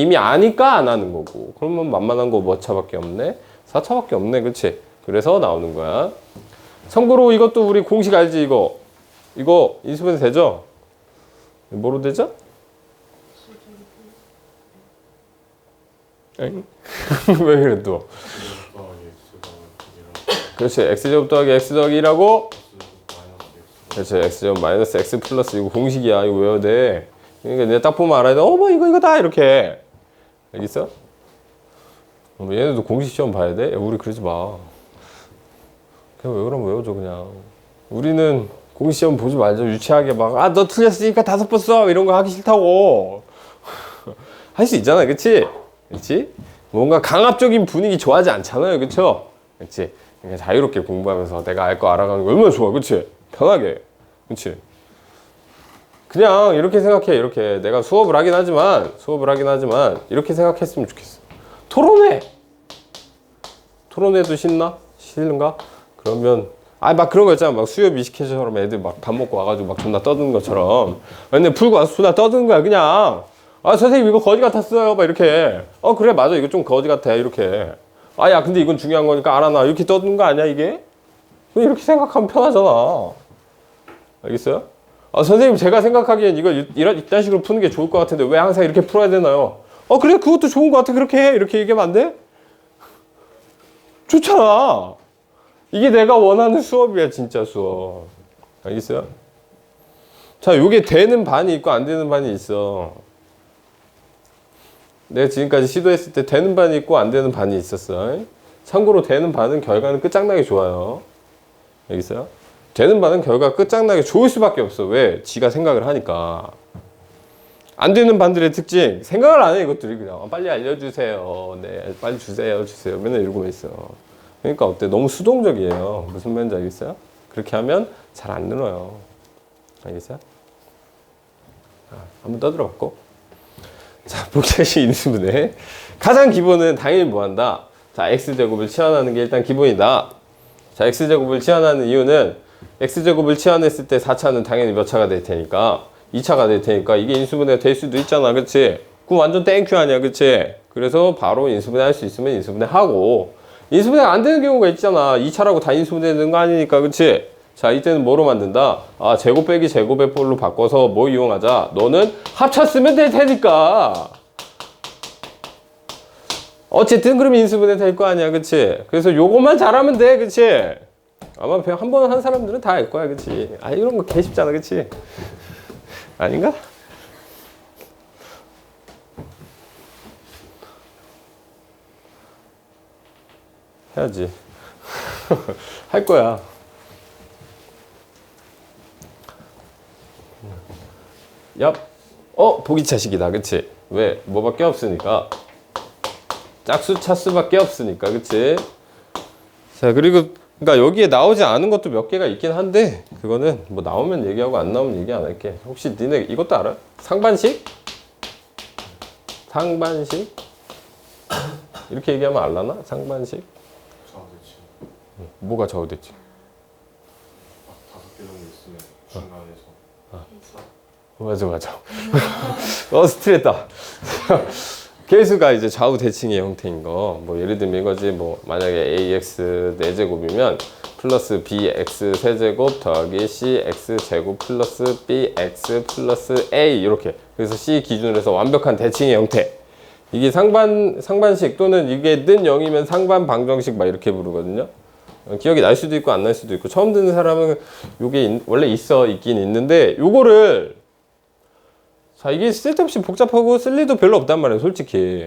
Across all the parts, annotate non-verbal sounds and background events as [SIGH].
이미 아니까 안 하는 거고. 그러면 만만한 거 뭐 차밖에 없네? 4차밖에 없네. 그치? 그래서 나오는 거야. 참고로 이것도 우리 공식 알지 이거? 이거 인수분해 되죠? 뭐로 되죠? 엥? [LAUGHS] 왜 그래 또? 그렇지 x제곱 더하기 x 더하기 1하고 그렇지 x제곱 마이너스 x 플러스 이거 공식이야 이거 외워야 돼 그러니까 내가 딱 보면 알아야 돼 어머 이거 이거 다 이렇게 알겠어? 어머, 얘네도 공식 시험 봐야 돼? 야, 우리 그러지 마 그냥 외우라면 외워줘 그냥 우리는 공식 시험 보지 말자 유치하게 막 아 너 틀렸으니까 다섯 번 써 이런 거 하기 싫다고 [LAUGHS] 할 수 있잖아 그치? 그치? 뭔가 강압적인 분위기 좋아하지 않잖아요 그쵸? 그치? 그냥 자유롭게 공부하면서 내가 알 거 알아가는 거 얼마나 좋아 그치? 편하게 그치? 그냥 이렇게 생각해 이렇게. 내가 수업을 하긴 하지만 수업을 하긴 하지만 이렇게 생각했으면 좋겠어. 토론회! 토론회도 싫나? 싫은가? 그러면 아 막 그런 거 있잖아. 막 수요 미식회처럼 애들 막 밥 먹고 와가지고 막 존나 떠드는 것처럼. 근데 풀고 와서 존나 떠드는 거야 그냥. 아 선생님 이거 거지 같았어요. 막 이렇게. 어 그래 맞아. 이거 좀 거지 같아. 이렇게. 아 야 근데 이건 중요한 거니까 알아놔. 이렇게 떠드는 거 아니야 이게? 이렇게 생각하면 편하잖아. 알겠어요? 아 선생님 제가 생각하기엔 이거 이- 이런 이딴 식으로 푸는 게 좋을 것 같은데 왜 항상 이렇게 풀어야 되나요? 어 그래 그것도 좋은 것 같아 그렇게 해 이렇게 얘기하면 안 돼? 좋잖아 이게 내가 원하는 수업이야 진짜 수업 알겠어요? 자 요게 되는 반이 있고 안 되는 반이 있어 내가 지금까지 시도했을 때 되는 반이 있고 안 되는 반이 있었어 참고로 되는 반은 결과는 끝장나게 좋아요 알겠어요? 되는 반은 결과 끝장나게 좋을 수밖에 없어. 왜? 지가 생각을 하니까. 안 되는 반들의 특징. 생각을 안 해 이것들이. 그냥 어, 빨리 알려주세요. 네 빨리 주세요 주세요. 맨날 이러고 있어. 그러니까 어때? 너무 수동적이에요. 무슨 말인지 알겠어요? 그렇게 하면 잘 안 늘어요. 알겠어요? 자, 한번 떠들어 봤고. 자 복제식 인수분해 가장 기본은 당연히 뭐한다? 자 x제곱을 치환하는 게 일단 기본이다. 자 x제곱을 치환하는 이유는 x제곱을 치환했을 때 4차는 당연히 몇 차가 될 테니까 2차가 될 테니까 이게 인수분해 될 수도 있잖아. 그치? 그럼 완전 땡큐 아니야. 그치? 그래서 바로 인수분해 할 수 있으면 인수분해 하고 인수분해가 안 되는 경우가 있잖아. 2차라고 다 인수분해 되는 거 아니니까. 그치? 자 이때는 뭐로 만든다? 아 제곱 빼기 제곱의 폴로 바꿔서 뭐 이용하자? 너는 합차 쓰면 될 테니까. 어쨌든 그럼 인수분해 될 거 아니야. 그치? 그래서 요것만 잘하면 돼. 그치 아마 한번 한 사람들은 다 알 거야 그치? 아 이런 거 개 쉽잖아 그치? 아닌가? 해야지. [LAUGHS] 할 거야. 얍. 어? 보기 차식이다 그치? 왜? 뭐밖에 없으니까. 짝수 차수밖에 없으니까 그치? 자 그리고 그러니까 여기에 나오지 않은 것도 몇 개가 있긴 한데 그거는 뭐 나오면 얘기하고 안 나오면 얘기 안 할게 혹시 니네 이것도 알아? 상반식? 상반식? [COUGHS] 이렇게 얘기하면 알라나? 상반식? 좌우대치 뭐가 좌우됐지? 다섯 개 정도 있으면 중간에서 맞아 맞아 [LAUGHS] 어 스트레다 [LAUGHS] 계수가 이제 좌우 대칭의 형태인 거. 뭐 예를 들면 이거지 뭐 만약에 ax 4제곱이면 플러스 bx 세제곱 더하기 cx 제곱 플러스 bx 플러스 a. 이렇게. 그래서 c 기준으로 해서 완벽한 대칭의 형태. 이게 상반 상반식 또는 이게 는 0이면 상반 방정식 막 이렇게 부르거든요. 어, 기억이 날 수도 있고 안 날 수도 있고. 처음 듣는 사람은 있- 원래 있어 있긴 있는데 요거를 자 이게 쓸데없이 복잡하고 쓸 일도 별로 없단 말이에요 솔직히.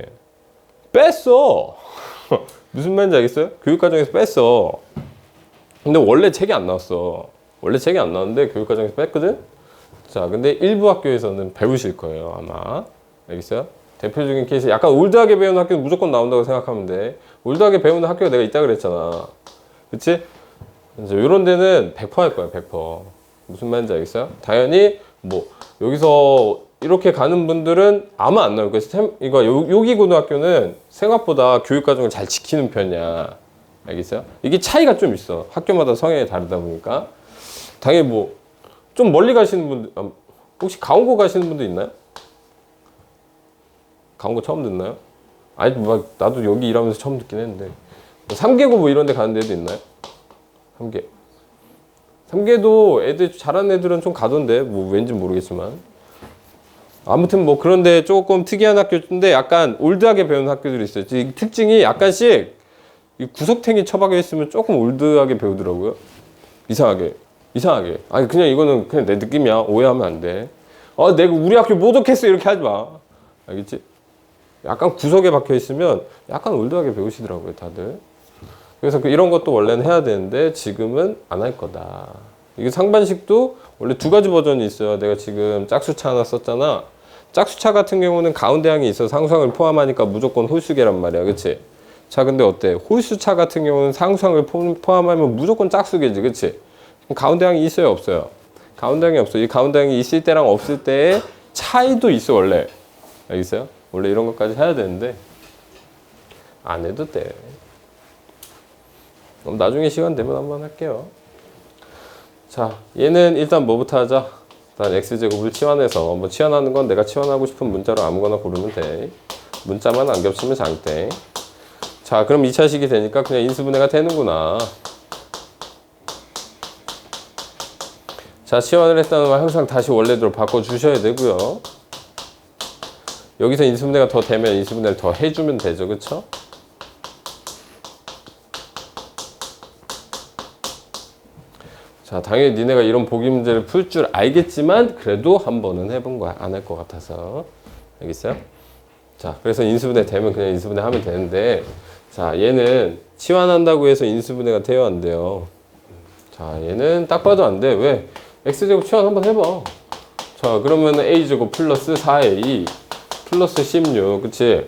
뺐어. [LAUGHS] 무슨 말인지 알겠어요? 교육과정에서 뺐어. 근데 원래 책이 안 나왔어. 원래 책이 안 나왔는데 교육과정에서 뺐거든? 자 근데 일부 학교에서는 배우실 거예요 아마. 알겠어요? 대표적인 케이스. 약간 올드하게 배우는 학교는 무조건 나온다고 생각하면 돼. 올드하게 배우는 학교가 내가 있다 그랬잖아. 그치? 이제 이런 데는 100%할 거야 100% 무슨 말인지 알겠어요? 당연히 뭐 여기서 이렇게 가는 분들은 아마 안 나올 거예요. 스템- 이거 요- 여기 고등학교는 생각보다 교육 과정을 잘 지키는 편이야. 알겠어요? 이게 차이가 좀 있어. 학교마다 성향이 다르다 보니까 당연히 뭐 좀 멀리 가시는 분들 아, 혹시 강원고 가시는 분들 있나요? 거 처음 듣나요? 아니 막 나도 여기 일하면서 처음 듣긴 했는데 뭐 삼계고 뭐 이런 데 가는 데도 있나요? 삼계 삼계도 애들 잘하는 애들은 좀 가던데 뭐 왠지 모르겠지만 아무튼 뭐 그런데 조금 특이한 학교인데 약간 올드하게 배우는 학교들이 있어요. 이 특징이 약간씩 이 구석탱이 처박혀 있으면 조금 올드하게 배우더라고요. 이상하게. 이상하게. 아니 그냥 이거는 그냥 내 느낌이야. 오해하면 안 돼. 아 내가 우리 학교 못 오겠어. 이렇게 하지 마. 알겠지? 약간 구석에 박혀 있으면 약간 올드하게 배우시더라고요 다들. 그래서 그 이런 것도 원래는 해야 되는데 지금은 안 할 거다. 이게 상반식도 원래 두 가지 버전이 있어요. 내가 지금 짝수차 하나 썼잖아 짝수차 같은 경우는 가운데 항이 있어 상수항을 포함하니까 무조건 홀수계란 말이야 그치? 자 근데 어때 홀수차 같은 경우는 상수항을 포- 포함하면 무조건 짝수계지 그치? 가운데 항이 있어요 없어요? 가운데 항이 없어 이 가운데 항이 있을 때랑 없을 때의 차이도 있어 원래 알겠어요? 원래 이런 것까지 해야 되는데 안 해도 돼. 그럼 나중에 시간 되면 한번 할게요. 자, 얘는 일단 뭐부터 하자? 일단 x제곱을 치환해서 뭐 치환하는 건 내가 치환하고 싶은 문자로 아무거나 고르면 돼. 문자만 안 겹치면 장땡. 자, 그럼 2차식이 되니까 그냥 인수분해가 되는구나. 자, 치환을 했다는 말 항상 다시 원래대로 바꿔주셔야 되고요. 여기서 인수분해가 더 되면 인수분해를 더 해주면 되죠, 그쵸? 자, 당연히 니네가 이런 보기 문제를 풀 줄 알겠지만 그래도 한 번은 해본 거야. 안 할 것 같아서. 알겠어요? 자, 그래서 인수분해 되면 그냥 인수분해 하면 되는데 자, 얘는 치환한다고 해서 인수분해가 돼요, 안 돼요? 자, 얘는 딱 봐도 안 돼. 왜? x제곱 치환 한번 해봐. 자, 그러면 a제곱 플러스 4a 플러스 16, 그치?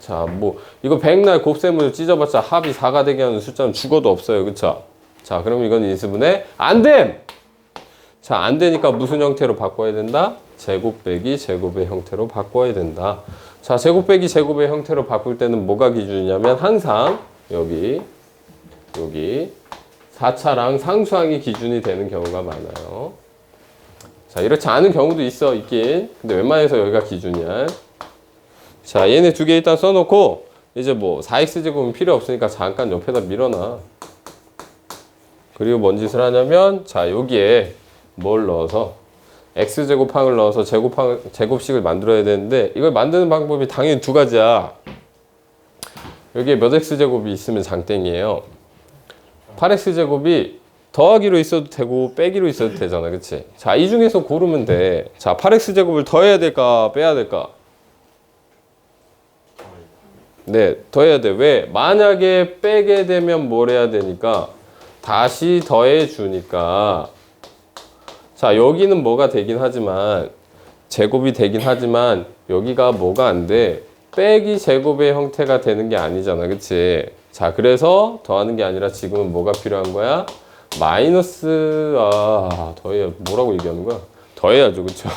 자, 뭐, 이거 백날 곱셈을 찢어봤자 합이 4가 되게 하는 숫자는 죽어도 없어요. 그쵸? 자, 그럼 이건 인수분해 안 됨! 자, 안 되니까 무슨 형태로 바꿔야 된다? 제곱 빼기 제곱의 형태로 바꿔야 된다. 자, 제곱 빼기 제곱의 형태로 바꿀 때는 뭐가 기준이냐면 항상 여기, 여기 4차랑 상수항이 기준이 되는 경우가 많아요. 자, 이렇지 않은 경우도 있어, 있긴. 근데 웬만해서 여기가 기준이야. 자, 얘네 두 개 일단 써놓고, 이제 뭐, 4x제곱은 필요 없으니까 잠깐 옆에다 밀어놔. 그리고 뭔 짓을 하냐면, 자, 여기에 뭘 넣어서, x제곱항을 넣어서 제곱항, 제곱식을 만들어야 되는데, 이걸 만드는 방법이 당연히 두 가지야. 여기에 몇 x제곱이 있으면 장땡이에요. 8x제곱이 더하기로 있어도 되고 빼기로 있어도 되잖아 그치? 자 이 중에서 고르면 돼자 8x제곱을 더해야 될까 빼야 될까? 네 더해야 돼왜? 만약에 빼게 되면 뭘 해야 되니까 다시 더해 주니까. 자 여기는 뭐가 되긴 하지만 제곱이 되긴 하지만 여기가 뭐가 안 돼? 빼기 제곱의 형태가 되는 게 아니잖아 그치? 자 그래서 더하는 게 아니라 지금은 뭐가 필요한 거야? 마이너스 아 더해야 뭐라고 얘기하는 거야? 더해야죠 그쵸?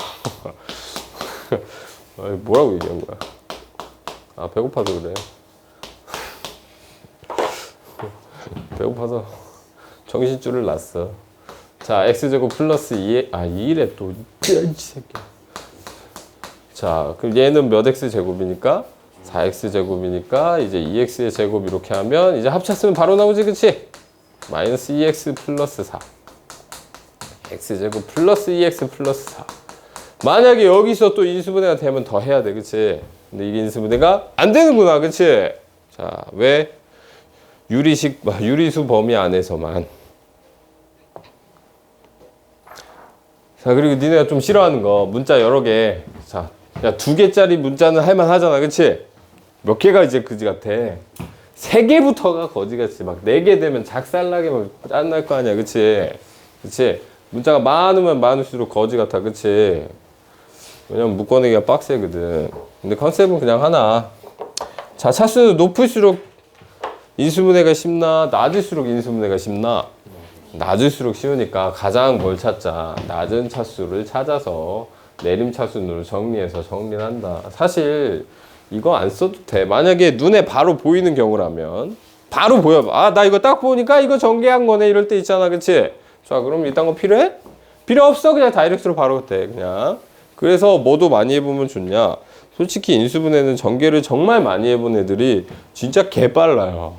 [LAUGHS] 아이, 뭐라고 얘기한 거야? 아 배고파서 그래. [LAUGHS] 배고파서 정신줄을 놨어. 자 x제곱 플러스 2에 아 2래 또 이 새끼 자 그럼 얘는 몇 x 제곱이니까? 4x 제곱이니까 이제 2x의 제곱 이렇게 하면 이제 합쳤으면 바로 나오지 그치? 마이너스 2x 플러스 4 x제곱 플러스 2x 플러스 4 만약에 여기서 또 인수분해가 되면 더 해야 돼 그치? 근데 이게 인수분해가 안 되는구나 그치? 자 왜? 유리식 아, 유리수 범위 안에서만 자 그리고 니네가 좀 싫어하는 거 문자 여러 개 자 야 두 개짜리 문자는 할만 하잖아 그치? 몇 개가 이제 그지 같아? 세 개부터가 거지같이 막 네 개 되면 작살나게 막 짠날 거 아니야 그치? 그치? 문자가 많으면 많을수록 거지 같아 그치? 왜냐면 묶어내기가 빡세거든 근데 컨셉은 그냥 하나. 자 차수는 높을수록 인수분해가 쉽나? 낮을수록 인수분해가 쉽나 낮을수록 쉬우니까 가장 뭘 찾자. 낮은 차수를 찾아서 내림 차순으로 정리해서 정리를 한다. 사실 이거 안 써도 돼. 만약에 눈에 바로 보이는 경우라면 바로 보여. 아 나 이거 딱 보니까 이거 전개한 거네. 이럴 때 있잖아. 그치? 자 그럼 이딴 거 필요해? 필요 없어. 그냥 다이렉트로 바로 돼 그냥. 그래서 뭐도 많이 해보면 좋냐? 솔직히 인수분해는 전개를 정말 많이 해본 애들이 진짜 개빨라요.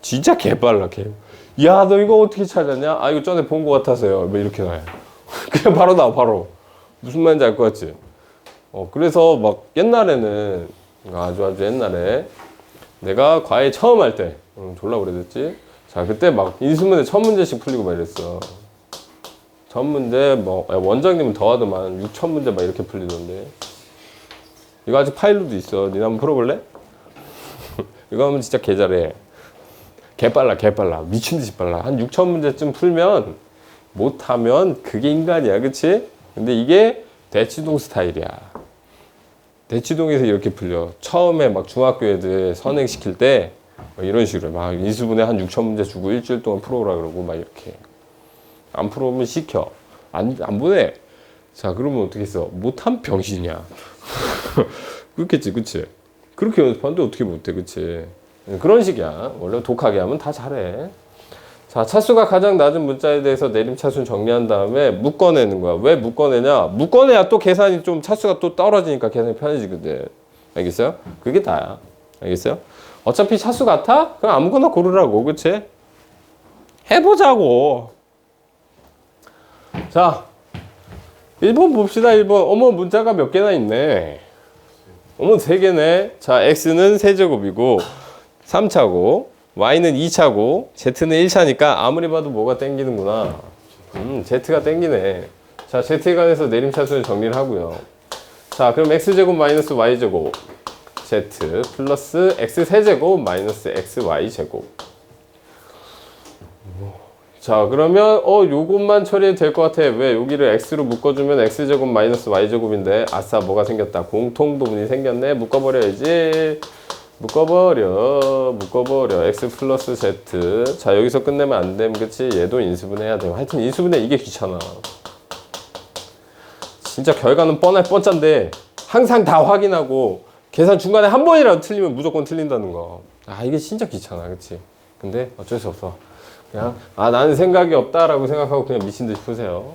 진짜 개빨라 개. 야 너 이거 어떻게 찾았냐? 아 이거 전에 본거 같아서요. 뭐 이렇게 나요. [LAUGHS] 그냥 바로 나와 바로. 무슨 말인지 알 것 같지? 어 그래서 막 옛날에는 아주 아주 옛날에 내가 과외 처음 할 때, 음, 졸라 오래됐지? 자, 그때 막 인수문에 천 문제씩 풀리고 막 이랬어. 천 문제, 뭐, 야, 원장님은 더 하더만, 육천 문제 막 이렇게 풀리던데. 이거 아직 파일로도 있어. 니네 한번 풀어볼래? [LAUGHS] 이거 하면 진짜 개 잘해. 개 빨라, 개 빨라. 미친 듯이 빨라. 한 육천 문제쯤 풀면, 못하면 그게 인간이야. 그치? 근데 이게 대치동 스타일이야. 대치동에서 이렇게 풀려. 처음에 막 중학교 애들 선행시킬 때막 이런 식으로 막 인수분해 한 6천 문제 주고 일주일 동안 풀어오라 그러고 막 이렇게 안 풀어오면 시켜 안, 안 보내 자 그러면 어떻게 했어 못한 병신이야 [LAUGHS] 그렇겠지 그치 그렇게 연습하는데 어떻게 못해 그치 그런 식이야. 원래 독하게 하면 다 잘해. 자 차수가 가장 낮은 문자에 대해서 내림 차수는 정리한 다음에 묶어내는 거야. 왜 묶어내냐? 묶어내야 또 계산이 좀 차수가 또 떨어지니까 계산이 편해지거든 알겠어요? 그게 다야. 알겠어요? 어차피 차수 같아? 그럼 아무거나 고르라고. 그치? 해보자고. 자 1번 봅시다. 1번 어머 문자가 몇 개나 있네. 어머 3개네. 자 x는 세제곱이고 3차고 y는 2차고 z는 1차니까 아무리 봐도 뭐가 땡기는구나. 음 z가 땡기네. 자 z에 관해서 내림차수는 정리를 하고요. 자 그럼 x제곱 마이너스 y제곱 z 플러스 x 세제곱 마이너스 x y 제곱. 자 그러면 어 요것만 처리해도 될 것 같아. 왜? 여기를 x로 묶어주면 x제곱 마이너스 y제곱인데 아싸 뭐가 생겼다. 공통 부분이 생겼네. 묶어버려야지 묶어버려 묶어버려 x 플러스 z 자 여기서 끝내면 안 되면 그치 얘도 인수분해야 돼요 하여튼 인수분해 이게 귀찮아 진짜 결과는 뻔할 뻔짠데 항상 다 확인하고 계산 중간에 한 번이라도 틀리면 무조건 틀린다는 거. 아 이게 진짜 귀찮아, 그렇지? 근데 어쩔 수 없어. 그냥 아 나는 생각이 없다라고 생각하고 그냥 미친 듯이 푸세요.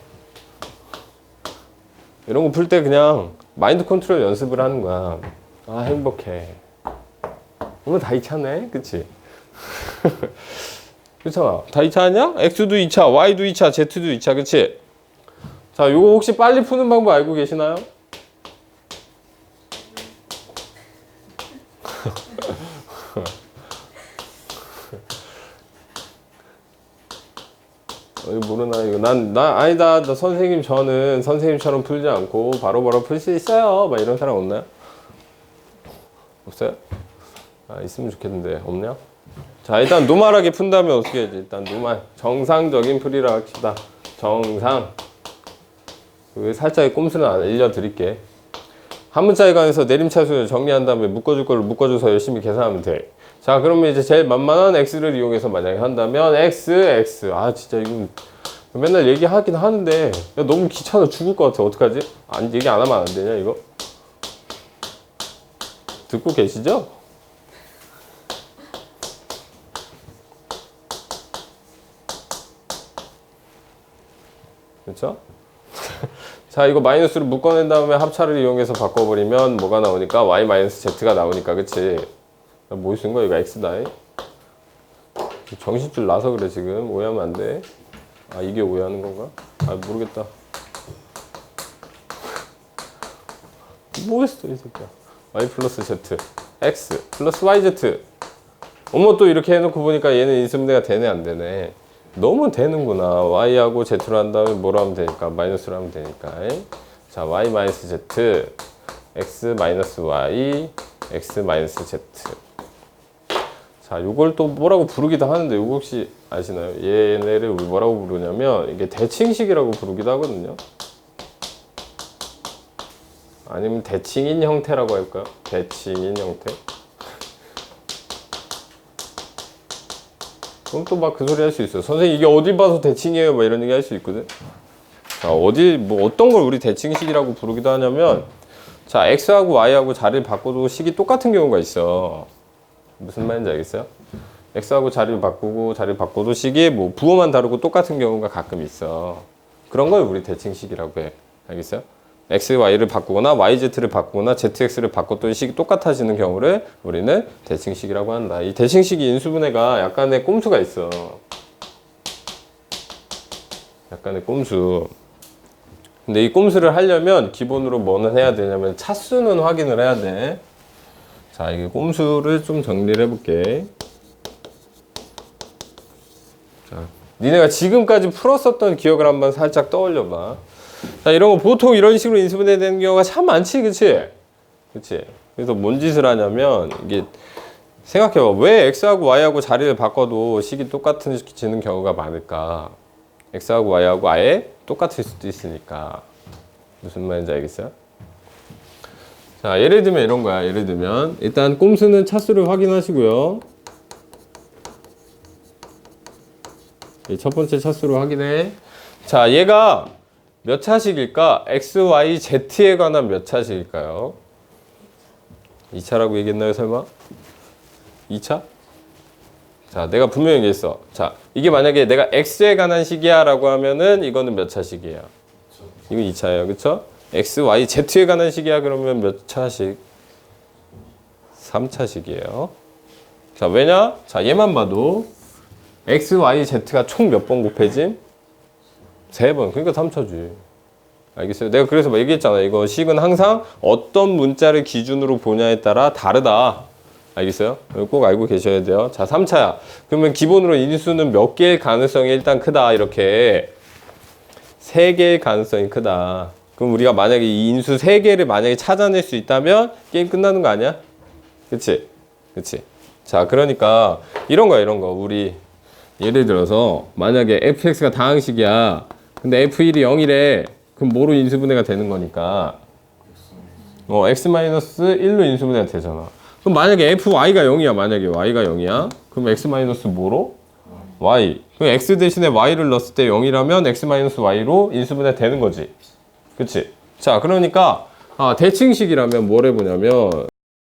이런 거 풀 때 그냥 마인드 컨트롤 연습을 하는 거야. 아 행복해. 오늘 다 2차네, 그치? [LAUGHS] 그렇잖아. 다 2차 아니야? X도 2차, Y도 2차, Z도 2차, 그치? 자, 요거 혹시 빨리 푸는 방법 알고 계시나요? [LAUGHS] 어, 이거 모르나 이거 난나 아니다 나 선생님 저는 선생님처럼 풀지 않고 바로바로 풀 수 있어요 막 이런 사람 없나요? 없어요? 아 있으면 좋겠는데 없냐? 자 일단 노멀하게 푼다면 어떻게 해야지 일단 노멀 정상적인 풀이라 합시다 정상 그 살짝의 꼼수는 알려드릴게 한 문자에 관해서 내림차수를 정리한 다음에 묶어줄 거를 묶어줘서 열심히 계산하면 돼. 자, 그러면 이제 제일 만만한 x를 이용해서 만약에 한다면 x, x. 아, 진짜 이건 맨날 얘기하긴 하는데 야, 너무 귀찮아 죽을 것 같아. 어떡하지? 안 얘기 안 하면 안 되냐 이거? 듣고 계시죠? 그렇죠? [LAUGHS] 자 이거 마이너스를 묶어낸 다음에 합차를 이용해서 바꿔버리면 뭐가 나오니까? y 마이너스 z가 나오니까 그치? 뭐 쓴 거야 이거 x다 이? 정신줄 나서 그래 지금. 오해하면 안돼. 아 이게 오해하는 건가? 아 모르겠다. [LAUGHS] 뭐했어 이 새끼야? y 플러스 z x 플러스 yz 어머 또 이렇게 해놓고 보니까 얘는 인수분해가 되네 안 되네 너무 되는구나. y하고 z로 한 다음에 뭐로 하면 되니까 마이너스로 하면 되니까. 자, y 마이너스 z, x 마이너스 y, x 마이너스 z. 자, 요걸 또 뭐라고 부르기도 하는데 요거 혹시 아시나요? 얘네를 우리 뭐라고 부르냐면 이게 대칭식이라고 부르기도 하거든요. 아니면 대칭인 형태라고 할까요? 대칭인 형태. 그럼 또 막 그 소리 할 수 있어. 선생님 이게 어디 봐서 대칭이에요? 막 이런 얘기 할 수 있거든. 자, 어디 뭐 어떤 걸 우리 대칭식이라고 부르기도 하냐면 자, x하고 y하고 자리를 바꿔도 식이 똑같은 경우가 있어. 무슨 말인지 알겠어요? x하고 자리를 바꾸고 자리를 바꿔도 식이 뭐 부호만 다르고 똑같은 경우가 가끔 있어. 그런 걸 우리 대칭식이라고 해. 알겠어요? X, y를 바꾸거나 y, z를 바꾸거나 z, x를 바꿨더니 식이 똑같아지는 경우를 우리는 대칭식이라고 한다. 이 대칭식이 인수분해가 약간의 꼼수가 있어. 약간의 꼼수. 근데 이 꼼수를 하려면 기본으로 뭐는 해야 되냐면 차수는 확인을 해야 돼. 자, 이게 꼼수를 좀 정리를 해볼게. 자, 니네가 지금까지 풀었었던 기억을 한번 살짝 떠올려봐. 자, 이런 거 보통 이런 식으로 인수분해 되는 경우가 참 많지, 그치? 그치? 그래서 뭔 짓을 하냐면, 이게, 생각해봐. 왜 X하고 Y하고 자리를 바꿔도 식이 똑같아지는 경우가 많을까? X하고 Y하고 아예 똑같을 수도 있으니까. 무슨 말인지 알겠어요? 자, 예를 들면 이런 거야. 예를 들면, 일단 꼼수는 차수를 확인하시고요. 이첫 번째 차수로 확인해. 자, 얘가 몇 차식일까? X, Y, Z에 관한 몇 차식일까요? 2차라고 얘기했나요, 설마? 2차? 자, 내가 분명히 얘기했어. 자, 이게 만약에 내가 X에 관한 식이야 라고 하면은 이거는 몇 차식이에요? 이거 2차예요. 그쵸? X, Y, Z에 관한 식이야 그러면 몇 차식? 3차식이에요. 자, 왜냐? 자, 얘만 봐도 X, Y, Z가 총 몇 번 곱해짐? 세 번. 그러니까 3차지. 알겠어요? 내가 그래서 막 얘기했잖아. 이거 식은 항상 어떤 문자를 기준으로 보냐에 따라 다르다. 알겠어요? 꼭 알고 계셔야 돼요. 자, 3차야. 그러면 기본으로 인수는 몇 개의 가능성이 일단 크다. 이렇게. 세 개의 가능성이 크다. 그럼 우리가 만약에 이 인수 세 개를 만약에 찾아낼 수 있다면 게임 끝나는 거 아니야? 그치? 그치? 자, 그러니까 이런 거야, 이런 거. 우리 예를 들어서 만약에 fx가 다항식이야. 근데 f1이 0이래. 그럼 뭐로 인수분해가 되는 거니까 어 x-1로 인수분해가 되잖아. 그럼 만약에 fy가 0이야. 만약에 y가 0이야. 그럼 x- 뭐로? y. 그럼 x 대신에 y를 넣었을 때 0이라면 x-y로 인수분해 되는 거지. 그치? 자, 그러니까 아, 대칭식이라면 뭘 해보냐면